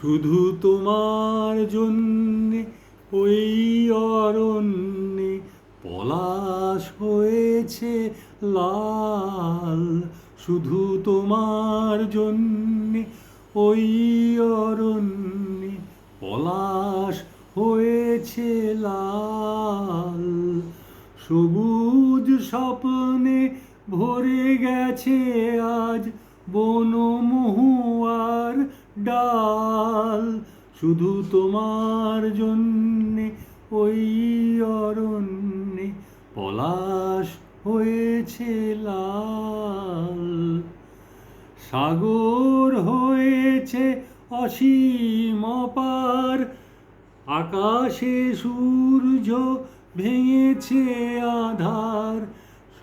শুধু তোমার জন্যে, ওই অরণ্যে পলাশ হয়েছে লাল। শুধু তোমার জন্যে, ওই অরণ্যে পলাশ হয়েছে লাল। সবুজ স্বপ্নে ভরে গেছে আজ বনমহুয়ার ডাল। শুধু তোমার জন্যে, ওই অরণ্যে পলাশ হয়েছে লাল। সাগর হয়েছে অসীম অপার, আকাশে সূর্য ভেঙেছে আধার।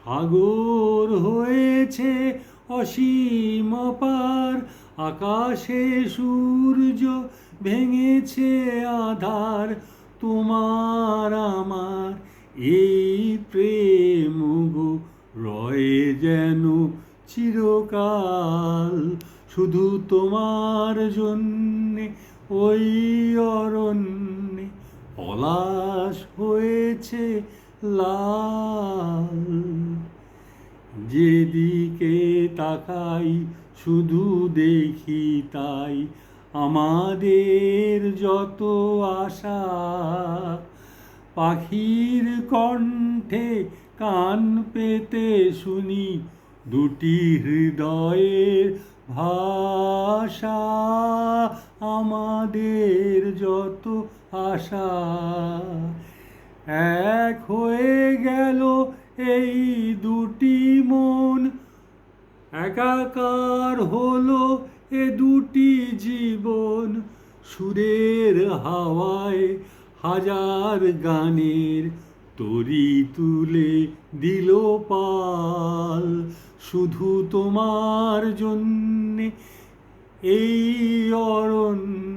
সাগর হয়েছে অসীম অপার আকাশে সূর্য ভেঙেছে আধার, তোমার আমার এই প্রেম গো রয়ে যেন চিরকাল। শুধু তোমার জন্যে, ওই অরণ্যে পলাশ হয়েছে লাল। যেদিকে তাকাই, শুধু দেখি তাই। আমাদের যত আশা, পাখির কণ্ঠে কান পেতে শুনি দুটি হৃদয়ের ভাষা। আমাদের যত আশা এক হয়ে গেল এই দুটি মন। একাকার হলো এ দুটি জীবন। সুরের হাওয়ায় হাজার গানের তরি তুলে দিল পাল। শুধু তোমার জন্যে এই অরণ্যে